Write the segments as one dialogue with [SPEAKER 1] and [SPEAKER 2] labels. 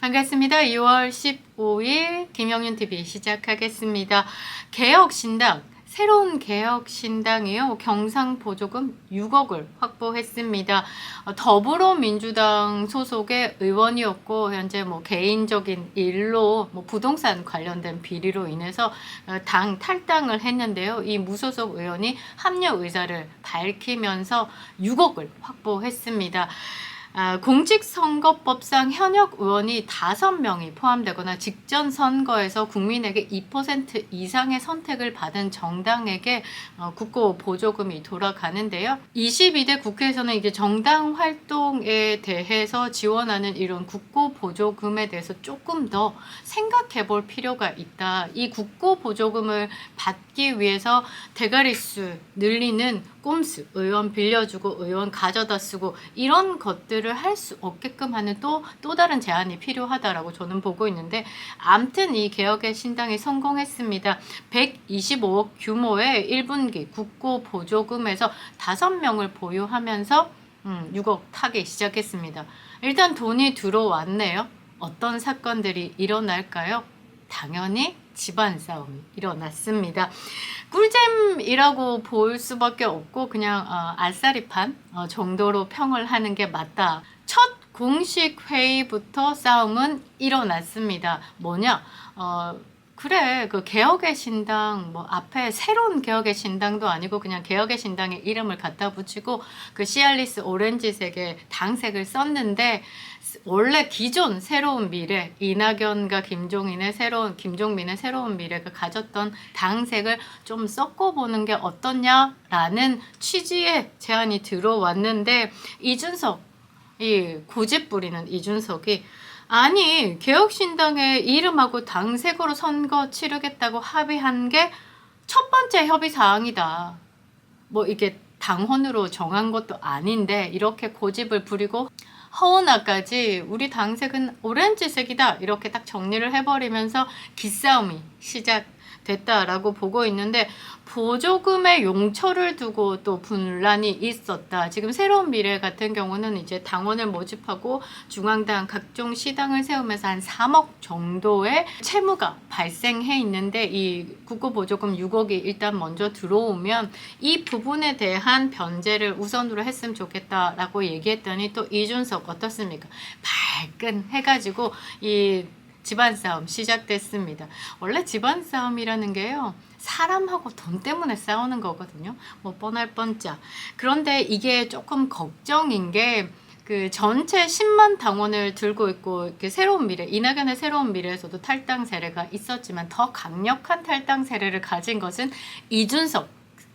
[SPEAKER 1] 반갑습니다. 2월 15일 김영윤 TV 시작하겠습니다. 개혁 신당 새로운 개혁 신당이요. 경상 보조금 6억을 확보했습니다. 어, 더불어민주당 소속의 의원이었고 현재 뭐 개인적인 일로 뭐 부동산 관련된 비리로 인해서 어, 당 탈당을 했는데요. 이 무소속 의원이 합류 의사를 밝히면서 6억을 확보했습니다. 아, 공직선거법상 현역 의원이 5명이 포함되거나 직전 선거에서 국민에게 2% 이상의 선택을 받은 정당에게 어, 국고 보조금이 돌아가는데요. 22대 국회에서는 이게 정당 활동에 대해서 지원하는 이런 국고 보조금에 대해서 조금 더 생각해 볼 필요가 있다. 이 국고 보조금을 받기 위해서 대가리수 늘리는 꼼수, 의원 빌려주고 의원 가져다 쓰고 이런 것들을 할 수 없게끔 하는 또, 또 다른 제안이 필요하다라고 저는 보고 있는데 암튼 이 개혁의 신당이 성공했습니다. 125억 규모의 1분기 국고 보조금에서 5명을 보유하면서 음, 6억 타기 시작했습니다. 일단 돈이 들어왔네요. 어떤 사건들이 일어날까요? 당연히 집안 싸움이 일어났습니다. 꿀잼이라고 볼 수밖에 없고 그냥 어, 알싸리판 어, 정도로 평을 하는 게 맞다. 첫 공식 회의부터 싸움은 일어났습니다. 뭐냐? 어, 그래 그 개혁의 신당 뭐 앞에 새로운 개혁의 신당도 아니고 그냥 개혁의 신당의 이름을 갖다 붙이고 그 시알리스 오렌지색의 당색을 썼는데 원래 기존 새로운 미래 이낙연과 김종인의 새로운 김종민의 새로운 미래가 가졌던 당색을 좀 섞어 보는 게 어떻냐라는 취지의 제안이 들어왔는데 이준석 이 고집 부리는 이준석이 아니 개혁신당의 이름하고 당색으로 선거 치르겠다고 합의한 게 첫 번째 협의 사항이다. 뭐 이게 당헌으로 정한 것도 아닌데 이렇게 고집을 부리고 허은아까지 우리 당색은 오렌지색이다 이렇게 딱 정리를 해버리면서 기싸움이 시작 됐다라고 보고 있는데 보조금의 용처를 두고 또 분란이 있었다. 지금 새로운 미래 같은 경우는 이제 당원을 모집하고 중앙당 각종 시당을 세우면서 한 3억 정도의 채무가 발생해 있는데 이 국고 보조금 6억이 일단 먼저 들어오면 이 부분에 대한 변제를 우선으로 했으면 좋겠다라고 얘기했더니 또 이준석 어떻습니까? 발끈 해가지고 이 집안 싸움 시작됐습니다. 원래 집안 싸움이라는 게요. 사람하고 돈 때문에 싸우는 거거든요. 뭐 뻔할 뻔짜. 그런데 이게 조금 걱정인 게 그 전체 10만 당원을 들고 있고 이렇게 새로운 미래 이낙연의 새로운 미래에서도 탈당 세례가 있었지만 더 강력한 탈당 세례를 가진 것은 이준석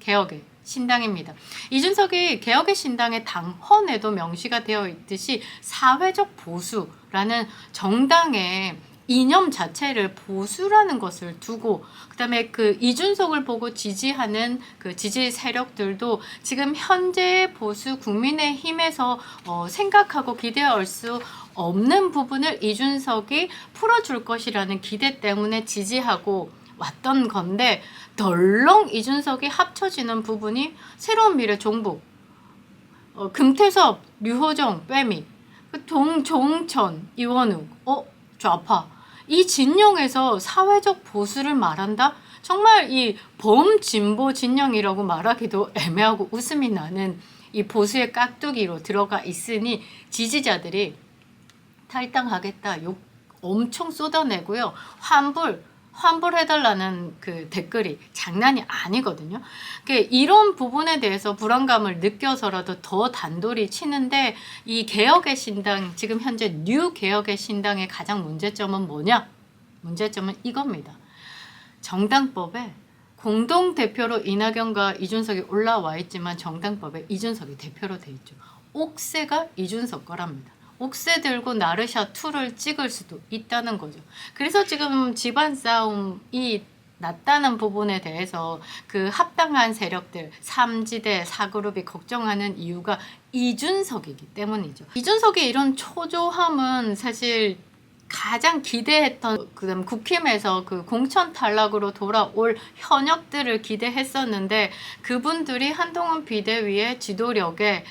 [SPEAKER 1] 개혁의 신당입니다. 이준석이 개혁의 신당의 당헌에도 명시가 되어 있듯이 사회적 보수라는 정당의 이념 자체를 보수라는 것을 두고 그다음에 그 이준석을 보고 지지하는 그 지지 세력들도 지금 현재의 보수 국민의 힘에서 어, 생각하고 기대할 수 없는 부분을 이준석이 풀어줄 것이라는 기대 때문에 지지하고 왔던 건데 덜렁 이준석이 합쳐지는 부분이 새로운 미래 종북 어, 금태섭 류호정 빼미 그 동종천 이원욱. 어 좌파. 이 진영에서 사회적 보수를 말한다? 정말 이 범진보 진영이라고 말하기도 애매하고 웃음이 나는 이 보수의 깍두기로 들어가 있으니 지지자들이 탈당하겠다 욕 엄청 쏟아내고요. 환불 환불해달라는 그 댓글이 장난이 아니거든요. 그 이런 부분에 대해서 불안감을 느껴서라도 더 단돌이 치는데 이 개혁의 신당 지금 현재 뉴 개혁의 신당의 가장 문제점은 뭐냐? 문제점은 이겁니다. 정당법에 공동 대표로 이낙연과 이준석이 올라와 있지만 정당법에 이준석이 대표로 돼 있죠. 옥새가 이준석 거랍니다. 옥새 들고 나르샤 2를 찍을 수도 있다는 거죠. 그래서 지금 집안 싸움이 났다는 부분에 대해서 그 합당한 세력들 3지대 4그룹이 걱정하는 이유가 이준석이기 때문이죠. 이준석의 이런 초조함은 사실 가장 기대했던 그다음 국힘에서 그 공천 탈락으로 돌아올 현역들을 기대했었는데 그분들이 한동훈 비대위의 지도력에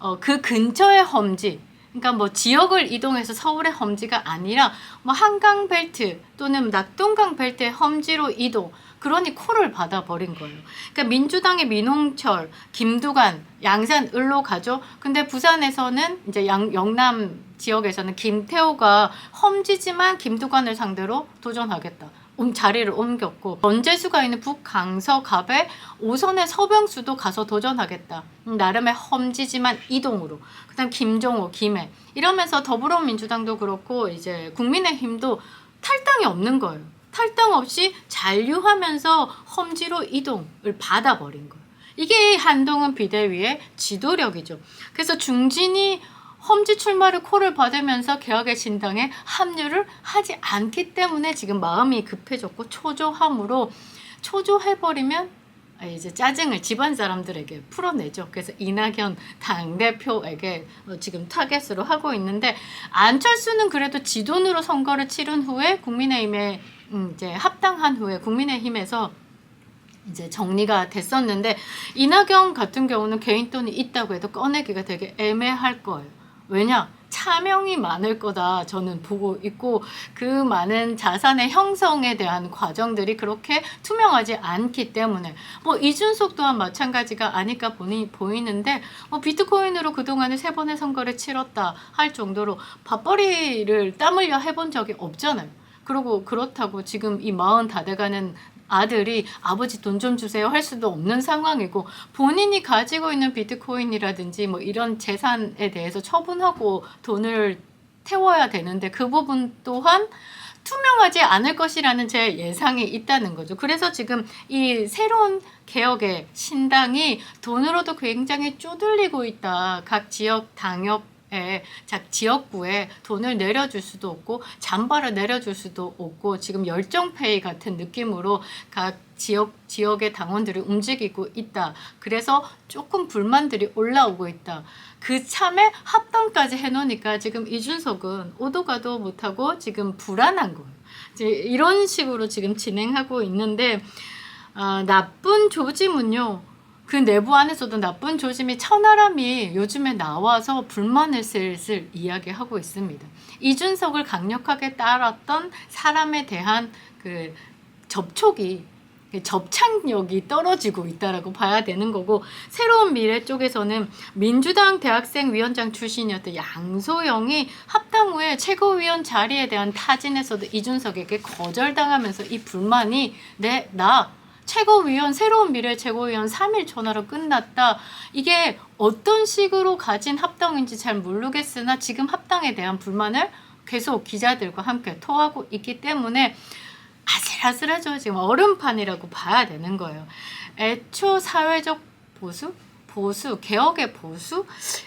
[SPEAKER 1] 어, 그 근처의 험지 그러니까 뭐 지역을 이동해서 서울의 험지가 아니라 뭐 한강 벨트 또는 낙동강 벨트의 험지로 이동 그러니 코를 받아버린 거예요. 그러니까 민주당의 민홍철, 김두관, 양산 을로 가죠. 근데 부산에서는 이제 양, 영남 지역에서는 김태호가 험지지만 김두관을 상대로 도전하겠다. 음, 자리를 옮겼고 전재수가 있는 북강서갑에 오선의 서병수도 가서 도전하겠다. 음, 나름의 험지지만 이동으로. 그다음 김종호, 김해 이러면서 더불어민주당도 그렇고 이제 국민의힘도 탈당이 없는 거예요. 탈당 없이 잔류하면서 험지로 이동을 받아버린 거예요. 이게 한동훈 비대위의 지도력이죠. 그래서 중진이 험지 출마를 코를 받으면서 개혁의 신당에 합류를 하지 않기 때문에 지금 마음이 급해졌고 초조함으로 초조해버리면 아, 이제 짜증을 집안 사람들에게 풀어내죠. 그래서 이낙연 당대표에게 어, 지금 타겟으로 하고 있는데 안철수는 그래도 지돈으로 선거를 치른 후에 국민의힘에 음, 이제 합당한 후에 국민의힘에서 이제 정리가 됐었는데 이낙연 같은 경우는 개인 돈이 있다고 해도 꺼내기가 되게 애매할 거예요. 왜냐? 차명이 많을 거다 저는 보고 있고 그 많은 자산의 형성에 대한 과정들이 그렇게 투명하지 않기 때문에 뭐 이준석 또한 마찬가지가 아닐까 보니 보이는데 뭐 비트코인으로 그동안에 세 번의 선거를 치렀다 할 정도로 밥벌이를 땀 흘려 해본 적이 없잖아요. 그리고 그렇다고 지금 이 마흔 다 돼가는 아들이 아버지 돈 좀 주세요 할 수도 없는 상황이고 본인이 가지고 있는 비트코인이라든지 뭐 이런 재산에 대해서 처분하고 돈을 태워야 되는데 그 부분 또한 투명하지 않을 것이라는 제 예상이 있다는 거죠. 그래서 지금 이 새로운 개혁의 신당이 돈으로도 굉장히 쪼들리고 있다. 각 지역 당협 에, 자, 지역구에 돈을 내려줄 수도 없고 잠바를 내려줄 수도 없고 지금 열정페이 같은 느낌으로 각 지역 지역의 당원들이 움직이고 있다. 그래서 조금 불만들이 올라오고 있다. 그 참에 합당까지 해놓으니까 지금 이준석은 오도 가도 못하고 지금 불안한 거예요. 이제 이런 식으로 지금 진행하고 있는데 아, 나쁜 조짐은요. 그 내부 안에서도 나쁜 조짐이 천하람이 요즘에 나와서 불만을 슬슬 이야기하고 있습니다. 이준석을 강력하게 따랐던 사람에 대한 그 접촉이 접착력이 떨어지고 있다라고 봐야 되는 거고 새로운 미래 쪽에서는 민주당 대학생 위원장 출신이었던 양소영이 합당 후에 최고위원 자리에 대한 타진에서도 이준석에게 거절당하면서 이 불만이 내나 최고위원 새로운 미래 최고위원 3일 전화로 끝났다. 이게 어떤 식으로 가진 합당인지 잘 모르겠으나 지금 합당에 대한 불만을 계속 기자들과 함께 토하고 있기 때문에 아슬아슬하죠. 지금 얼음판이라고 봐야 되는 거예요. 애초 사회적 보수? 보수, 개혁의 보수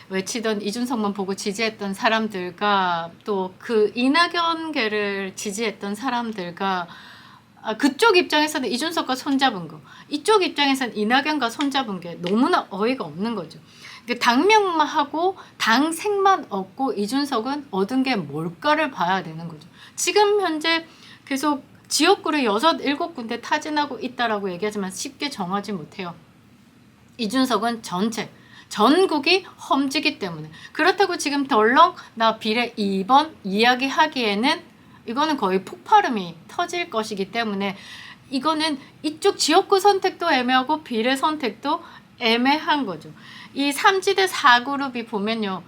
[SPEAKER 1] 외치던 이준석만 보고 지지했던 사람들과 또 그 이낙연계를 지지했던 사람들과 아, 그쪽 입장에서는 이준석과 손잡은 거, 이쪽 입장에서는 이낙연과 손잡은 게 너무나 어이가 없는 거죠. 그러니까 당명만 하고 당색만 얻고 이준석은 얻은 게 뭘까를 봐야 되는 거죠. 지금 현재 계속 지역구를 여섯 일곱 군데 타진하고 있다라고 얘기하지만 쉽게 정하지 못해요. 이준석은 전체 전국이 험지기 때문에 그렇다고 지금 덜렁 나 비례 2번 이야기하기에는 이거는 거의 폭발음이 터질 것이기 때문에 이거는 이쪽 지역구 선택도 애매하고 비례 선택도 애매한 거죠. 이 3지대 4그룹이 보면요.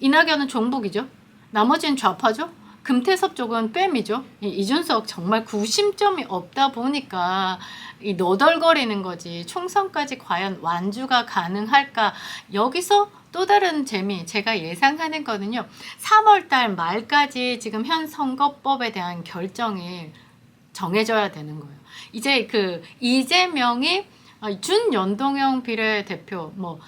[SPEAKER 1] 이낙연은 종북이죠. 나머지는 좌파죠. 금태섭 쪽은 뺨이죠. 이 이준석 정말 구심점이 없다 보니까 이 너덜거리는 거지. 총선까지 과연 완주가 가능할까? 여기서 또 다른 재미 제가 예상하는 거는요. 3월 달 말까지 지금 현 선거법에 대한 결정이 정해져야 되는 거예요. 이제 그 이재명이 준연동형 비례대표 뭐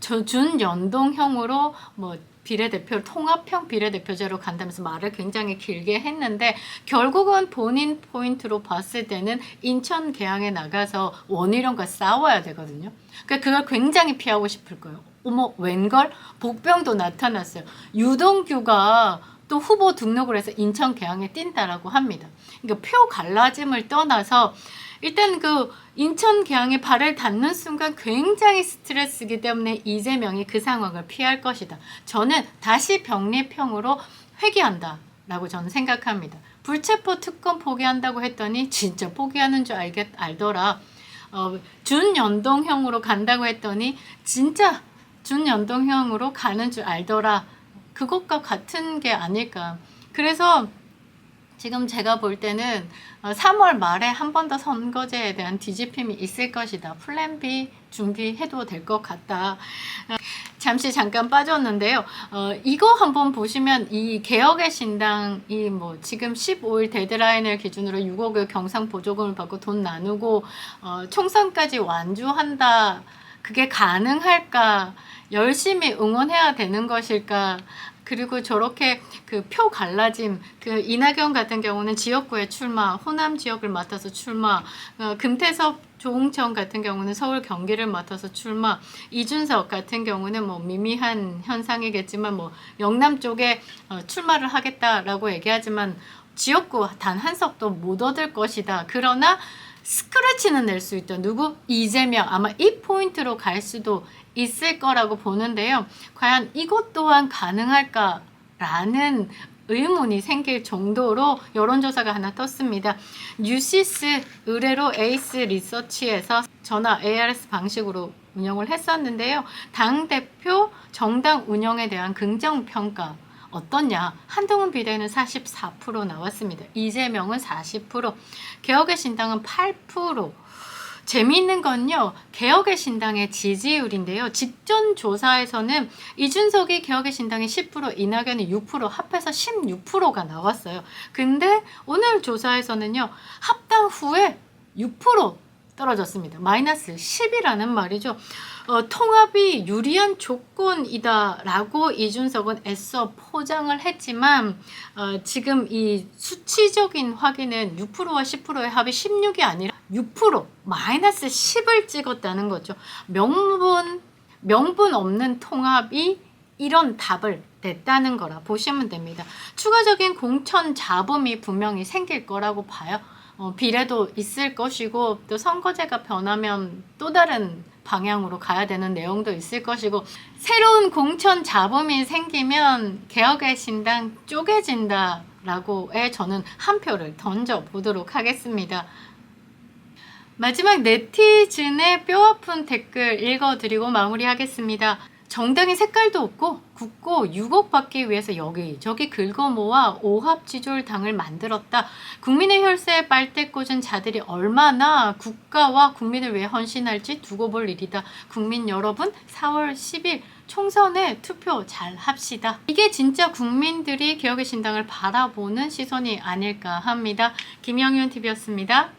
[SPEAKER 1] 준연동형으로 뭐 비례대표 통합형 비례대표제로 간다면서 말을 굉장히 길게 했는데 결국은 본인 포인트로 봤을 때는 인천 계양에 나가서 원희룡과 싸워야 되거든요. 그러니까 그걸 굉장히 피하고 싶을 거예요. 어머 웬걸 복병도 나타났어요. 유동규가 또 후보 등록을 해서 인천 계양에 뛴다라고 합니다. 그러니까 표 갈라짐을 떠나서 일단 그 인천 계양에 발을 닿는 순간 굉장히 스트레스이기 때문에 이재명이 그 상황을 피할 것이다. 저는 다시 병리평으로 회귀한다 라고 저는 생각합니다. 불체포 특권 포기한다고 했더니 진짜 포기하는 줄 알겠 알더라. 어, 준연동형으로 간다고 했더니 진짜 준연동형으로 가는 줄 알더라. 그것과 같은 게 아닐까. 그래서 지금 제가 볼 때는 어, 3월 말에 한 번 더 선거제에 대한 뒤집힘이 있을 것이다. 플랜 B 준비해도 될 것 같다. 어, 잠시 잠깐 빠졌는데요. 어, 이거 한번 보시면 이 개혁의 신당이 뭐 지금 15일 데드라인을 기준으로 6억을 경상 보조금을 받고 돈 나누고 어, 총선까지 완주한다. 그게 가능할까? 열심히 응원해야 되는 것일까? 그리고 저렇게 그 표 갈라짐, 그 이낙연 같은 경우는 지역구에 출마, 호남 지역을 맡아서 출마, 어, 금태섭 조홍천 같은 경우는 서울 경기를 맡아서 출마, 이준석 같은 경우는 뭐 미미한 현상이겠지만 뭐 영남 쪽에 어, 출마를 하겠다라고 얘기하지만 지역구 단 한 석도 못 얻을 것이다. 그러나 스크래치는 낼 수 있다. 누구? 이재명. 아마 이 포인트로 갈 수도 있을 거라고 보는데요. 과연 이것 또한 가능할까라는 의문이 생길 정도로 여론조사가 하나 떴습니다. 뉴시스 의뢰로 에이스 리서치에서 전화 ARS 방식으로 운영을 했었는데요. 당대표 정당 운영에 대한 긍정평가 어떻냐? 한동훈 비대위는 44% 나왔습니다. 이재명은 40%, 개혁의 신당은 8%. 재미있는 건요, 개혁의 신당의 지지율인데요. 직전 조사에서는 이준석이 개혁의 신당이 10%, 이낙연이 6%, 합해서 16%가 나왔어요. 근데 오늘 조사에서는요, 합당 후에 6% 떨어졌습니다. 마이너스 10이라는 말이죠. 어, 통합이 유리한 조건이다라고 이준석은 애써 포장을 했지만 어, 지금 이 수치적인 확인은 6%와 10%의 합이 16이 아니라 6% 마이너스 10을 찍었다는 거죠. 명분 명분 없는 통합이 이런 답을 냈다는 거라 보시면 됩니다. 추가적인 공천 잡음이 분명히 생길 거라고 봐요. 어, 비례도 있을 것이고 또 선거제가 변하면 또 다른 방향으로 가야 되는 내용도 있을 것이고 새로운 공천 잡음이 생기면 개혁의 신당 쪼개진다라고에 저는 한 표를 던져 보도록 하겠습니다. 마지막 네티즌의 뼈아픈 댓글 읽어드리고 마무리하겠습니다. 정당의 색깔도 없고 굳고 6억 받기 위해서 여기저기 긁어 모아 오합지졸 당을 만들었다. 국민의 혈세에 빨대 꽂은 자들이 얼마나 국가와 국민을 위해 헌신할지 두고 볼 일이다. 국민 여러분 4월 10일 총선에 투표 잘 합시다. 이게 진짜 국민들이 개혁의 신당을 바라보는 시선이 아닐까 합니다. 김영윤 TV였습니다.